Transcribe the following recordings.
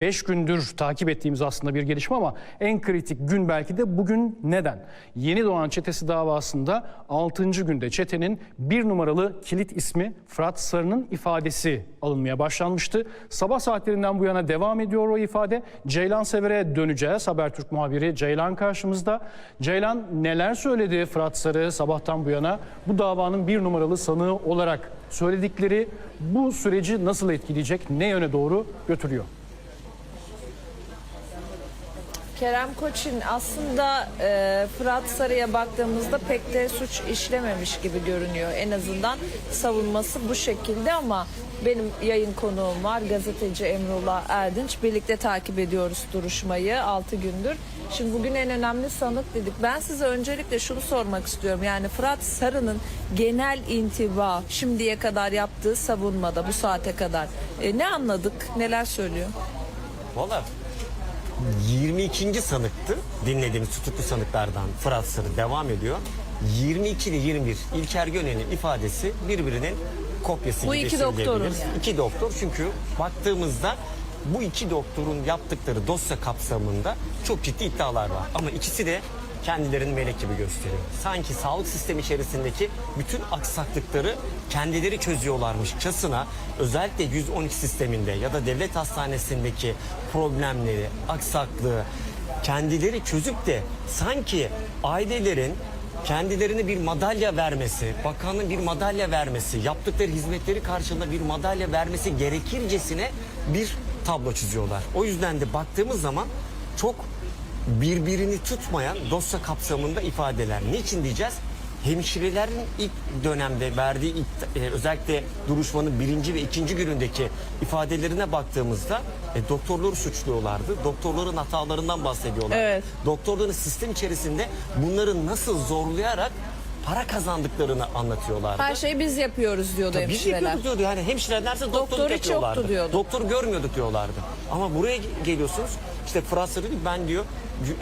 5 gündür takip ettiğimiz aslında bir gelişme ama en kritik gün belki de bugün neden? Yeni Doğan Çetesi davasında 6. günde çetenin bir numaralı kilit ismi Fırat Sarı'nın ifadesi alınmaya başlanmıştı. Sabah saatlerinden bu yana devam ediyor o ifade. Ceylan Sever'e döneceğiz. Habertürk muhabiri Ceylan karşımızda. Ceylan neler söyledi Fırat Sarı sabahtan bu yana bu davanın bir numaralı sanığı olarak söyledikleri bu süreci nasıl etkileyecek, ne yöne doğru götürüyor? Kerem Koç'un aslında e, Fırat Sarı'ya baktığımızda pek de suç işlememiş gibi görünüyor. En azından savunması bu şekilde ama benim yayın konuğum var gazeteci Emrullah Erdinç. Birlikte takip ediyoruz duruşmayı 6 gündür. Şimdi bugün en önemli sanık dedik. Ben size öncelikle şunu sormak istiyorum. Yani Fırat Sarı'nın genel intiba şimdiye kadar yaptığı savunmada bu saate kadar e, ne anladık? Neler söylüyor? Valla 22. sanıktı dinlediğimiz tutuklu sanıklardan Fırat Sarı devam ediyor. 22 ile 21 İlker Gönen'in ifadesi birbirinin kopyası Bu gibi iki doktorun söyleyebiliriz. yani. İki doktor çünkü baktığımızda bu iki doktorun yaptıkları dosya kapsamında çok ciddi iddialar var. Ama ikisi de kendilerini melek gibi gösteriyor. Sanki sağlık sistemi içerisindeki bütün aksaklıkları kendileri çözüyorlarmışçasına özellikle 112 sisteminde ya da devlet hastanesindeki problemleri, aksaklığı kendileri çözüp de sanki ailelerin kendilerine bir madalya vermesi, bakanın bir madalya vermesi, yaptıkları hizmetleri karşılığında bir madalya vermesi gerekircesine bir tablo çiziyorlar. O yüzden de baktığımız zaman çok birbirini tutmayan dosya kapsamında ifadeler. Niçin diyeceğiz? Hemşirelerin ilk dönemde verdiği ilk- e, özellikle duruşmanın birinci ve ikinci günündeki ifadelerine baktığımızda e, doktorları suçluyorlardı. Doktorların hatalarından bahsediyorlar. Evet. Doktorların sistem içerisinde bunları nasıl zorlayarak para kazandıklarını anlatıyorlardı. Her şeyi biz yapıyoruz diyordu Tabii Biz hemşireler. yapıyorduk diyordu yani hemşirelerse doktorluk Doktor hiç yapıyorlardı. yoktu diyordu. Doktor görmüyorduk diyorlardı. Ama buraya geliyorsunuz işte Fırat Sarı diyor, ben diyor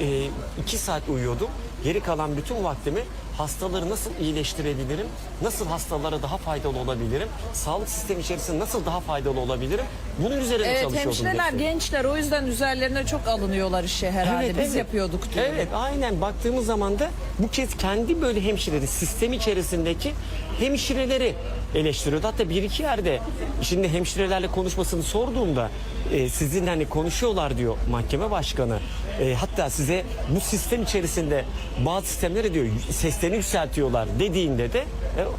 e, iki saat uyuyordum. Geri kalan bütün vaktimi hastaları nasıl iyileştirebilirim? Nasıl hastalara daha faydalı olabilirim? Sağlık sistemi içerisinde nasıl daha faydalı olabilirim? Bunun üzerine Evet çalışıyordum. hemşireler diyor. gençler o yüzden üzerlerine çok alınıyorlar işe herhalde. Biz yapıyorduk diyor. Evet aynen baktığımız zaman da bu kez kendi böyle hemşireleri sistem içerisindeki hemşireleri eleştiriyordu. Hatta bir iki yerde şimdi hemşirelerle konuşmasını sorduğumda e, sizin hani konuşuyorlar diyor mahkeme başkanı. E, hatta size bu sistem içerisinde bazı sistemlere diyor seslerini yükseltiyorlar dediğinde de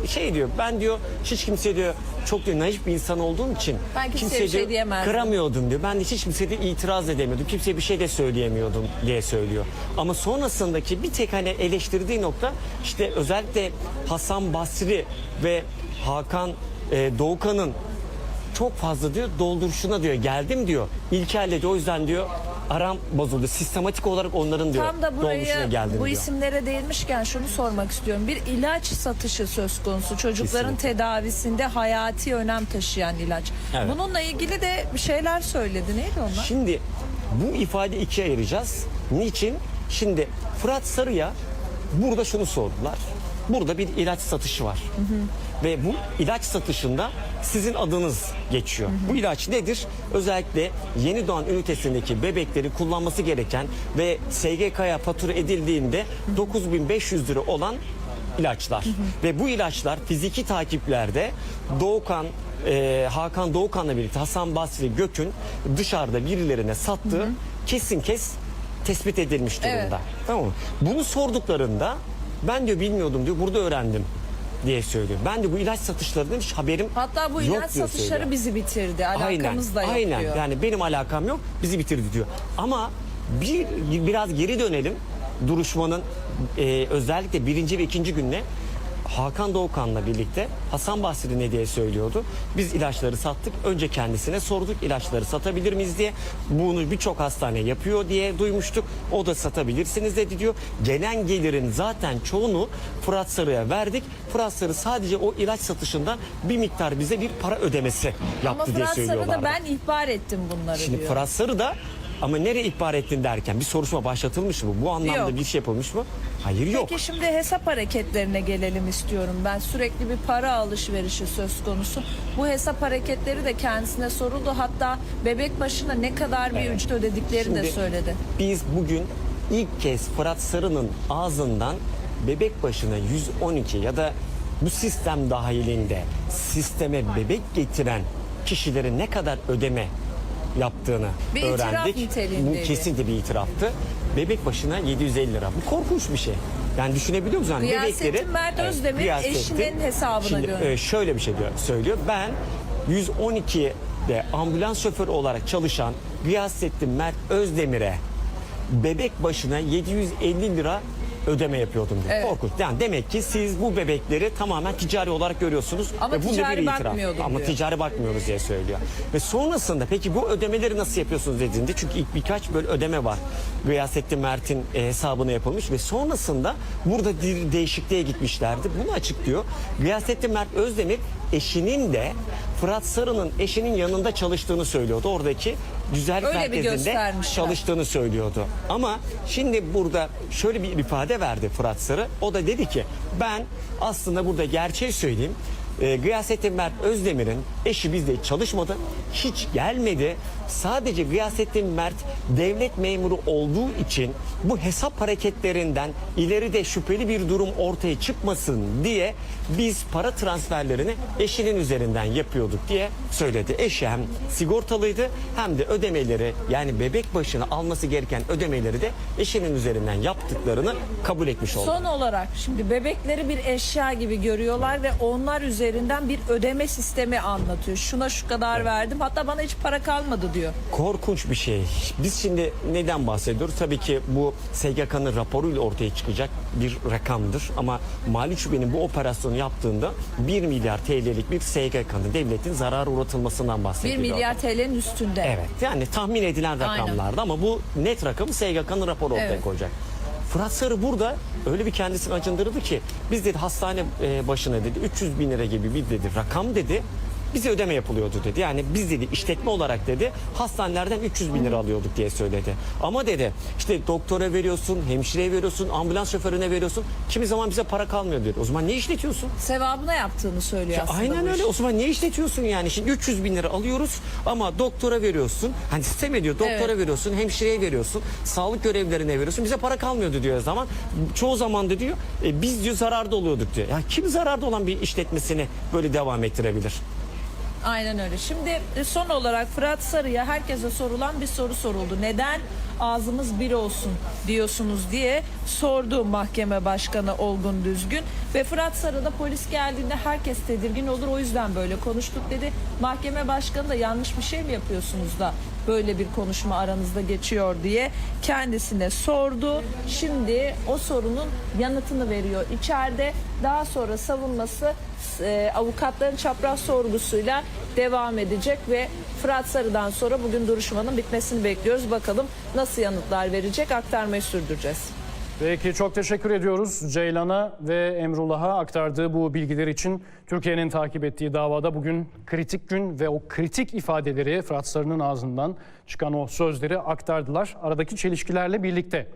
e, şey diyor ben diyor hiç kimse diyor çok diyor naif bir insan olduğum için Ben kimseye kimse bir şey diyemezdim. kıramıyordum diyor. Ben de hiç kimseye de itiraz edemiyordum. Kimseye bir şey de söyleyemiyordum diye söylüyor. Ama sonrasındaki bir tek hani eleştirdiği nokta işte özellikle Hasan Basri ve Hakan e, Doğukan'ın çok fazla diyor dolduruşuna diyor geldim diyor. İlker'le de o yüzden diyor aram bozuldu. Sistematik olarak onların diyor Tam da geldim bu diyor. isimlere değinmişken şunu sormak istiyorum. Bir ilaç satışı söz konusu. Çocukların Kesinlikle. tedavisinde hayati önem taşıyan ilaç. Evet. Bununla ilgili de bir şeyler söyledi. Neydi onlar? Şimdi bu ifade ikiye ayıracağız. Niçin? Şimdi Fırat Sarı'ya burada şunu sordular. Burada bir ilaç satışı var. Ve bu ilaç satışında sizin adınız geçiyor. Bu ilaç nedir? Özellikle yeni doğan ünitesindeki bebekleri kullanması gereken ve SGK'ya fatura edildiğinde 9500 lira olan ilaçlar. Ve bu ilaçlar fiziki takiplerde Doğukan e, Hakan Doğukan'la birlikte Hasan Basri Gök'ün dışarıda birilerine sattığı kesin kes tespit edilmiş durumda. Evet. Tamam mı? Bunu sorduklarında ben diyor bilmiyordum diyor burada öğrendim diye söylüyor. Ben de bu ilaç satışlarından hiç haberim Hatta bu yok ilaç diyor satışları söylüyor. bizi bitirdi. Alakamız da yok aynen. diyor. Yani benim alakam yok, bizi bitirdi diyor. Ama bir biraz geri dönelim. Duruşmanın e, özellikle birinci ve ikinci gününe Hakan Doğukan'la birlikte Hasan Basri ne diye söylüyordu. Biz ilaçları sattık. Önce kendisine sorduk ilaçları satabilir miyiz diye. Bunu birçok hastane yapıyor diye duymuştuk. O da satabilirsiniz dedi diyor. Gelen gelirin zaten çoğunu Fırat Sarı'ya verdik. Fırat Sarı sadece o ilaç satışından bir miktar bize bir para ödemesi yaptı Ama diye Fırat Sarı söylüyorlardı. da ben ihbar ettim bunları Şimdi diyor. Fırat Sarı da Ama nereye ihbar ettin derken bir soruşturma başlatılmış mı? Bu anlamda Yok. bir şey yapılmış mı? Hayır yok. Peki şimdi hesap hareketlerine gelelim istiyorum. Ben sürekli bir para alışverişi söz konusu. Bu hesap hareketleri de kendisine soruldu. Hatta bebek başına ne kadar bir ücret ödedikleri de Şimdi söyledi. Biz bugün ilk kez Fırat Sarı'nın ağzından bebek başına 112 ya da bu sistem dahilinde sisteme bebek getiren kişilerin ne kadar ödeme yaptığını Bir öğrendik. Bu kesinlikle bir itiraftı. Bebek başına 750 lira. Bu korkunç bir şey. Yani düşünebiliyor musun? Gıyasettin bebekleri- Mert Özdemir Gıyasettin. eşinin hesabına Şimdi, gönderdi. e, şöyle bir şey diyor, söylüyor. Ben 112'de ambulans şoförü olarak çalışan Gıyasettin Mert Özdemir'e bebek başına 750 lira ödeme yapıyordum diyor. Evet. Korkunç. Yani demek ki siz bu bebekleri tamamen ticari olarak görüyorsunuz. Ama ve ticari bakmıyordum Ama diyor. ticari bakmıyoruz diye söylüyor. Ve sonrasında peki bu ödemeleri nasıl yapıyorsunuz dediğinde çünkü ilk birkaç böyle ödeme var. Gıyasettin Mert'in e, hesabına yapılmış ve sonrasında burada değişikliğe gitmişlerdi. Bunu açıklıyor. Gıyasettin Mert Özdemir eşinin de Fırat Sarı'nın eşinin yanında çalıştığını söylüyordu. Oradaki güzellik Öyle merkezinde çalıştığını söylüyordu. Ama şimdi burada şöyle bir ifade verdi Fırat Sarı. O da dedi ki ben aslında burada gerçeği söyleyeyim. E, Gıyasettin Mert Özdemir'in eşi bizde çalışmadı. Hiç gelmedi. Sadece Gıyasettin Mert devlet memuru olduğu için bu hesap hareketlerinden ileride şüpheli bir durum ortaya çıkmasın diye biz para transferlerini eşinin üzerinden yapıyorduk diye söyledi. Eşi hem sigortalıydı hem de ödemeleri yani bebek başına alması gereken ödemeleri de eşinin üzerinden yaptıklarını kabul etmiş oldu. Son olarak şimdi bebekleri bir eşya gibi görüyorlar ve onlar üzerinden bir ödeme sistemi anlatıyor. Şuna şu kadar verdim hatta bana hiç para kalmadı diyor. Korkunç bir şey. Biz şimdi neden bahsediyoruz? Tabii ki bu SGK'nın raporuyla ortaya çıkacak bir rakamdır. Ama Mali Şube'nin bu operasyonu yaptığında 1 milyar TL'lik bir SGK'nın devletin zarara uğratılmasından 1 bahsediyor. milyar TL'nin üstünde. Evet yani tahmin edilen rakamlarda ama bu net rakamı SGK'nın raporu ortaya Evet. koyacak. Fırat Sarı burada öyle bir kendisini acındırdı ki biz dedi hastane e, başına dedi 300 bin lira gibi bir dedi rakam dedi bize ödeme yapılıyordu dedi. Yani biz dedi işletme olarak dedi hastanelerden 300 bin lira alıyorduk diye söyledi. Ama dedi işte doktora veriyorsun, hemşireye veriyorsun, ambulans şoförüne veriyorsun. Kimi zaman bize para kalmıyor dedi. O zaman ne işletiyorsun? Sevabına yaptığını söylüyor aslında. Aynen bu öyle. iş. O zaman niye işletiyorsun yani? Şimdi 300 bin lira alıyoruz ama doktora veriyorsun. Hani sistem ediyor. Doktora Evet. veriyorsun, hemşireye veriyorsun, sağlık görevlilerine veriyorsun. Bize para kalmıyordu diyor o zaman. Çoğu zaman da diyor e, biz diyor zararda oluyorduk diyor. Ya kim zararda olan bir işletmesini böyle devam ettirebilir? Aynen öyle. Şimdi e, son olarak Fırat Sarı'ya herkese sorulan bir soru soruldu. Neden ağzımız bir olsun diyorsunuz diye sordu mahkeme başkanı Olgun Düzgün. Ve Fırat Sarı da polis geldiğinde herkes tedirgin olur o yüzden böyle konuştuk dedi. Mahkeme başkanı da yanlış bir şey mi yapıyorsunuz da böyle bir konuşma aranızda geçiyor diye kendisine sordu. Şimdi o sorunun yanıtını veriyor içeride. Daha sonra savunması e, avukatların çapraz sorgusuyla devam edecek ve Fırat Sarı'dan sonra bugün duruşmanın bitmesini bekliyoruz. Bakalım nasıl yanıtlar verecek aktarmayı sürdüreceğiz. Peki çok teşekkür ediyoruz Ceylan'a ve Emrullah'a aktardığı bu bilgiler için. Türkiye'nin takip ettiği davada bugün kritik gün ve o kritik ifadeleri Fırat Sarı'nın ağzından çıkan o sözleri aktardılar. Aradaki çelişkilerle birlikte.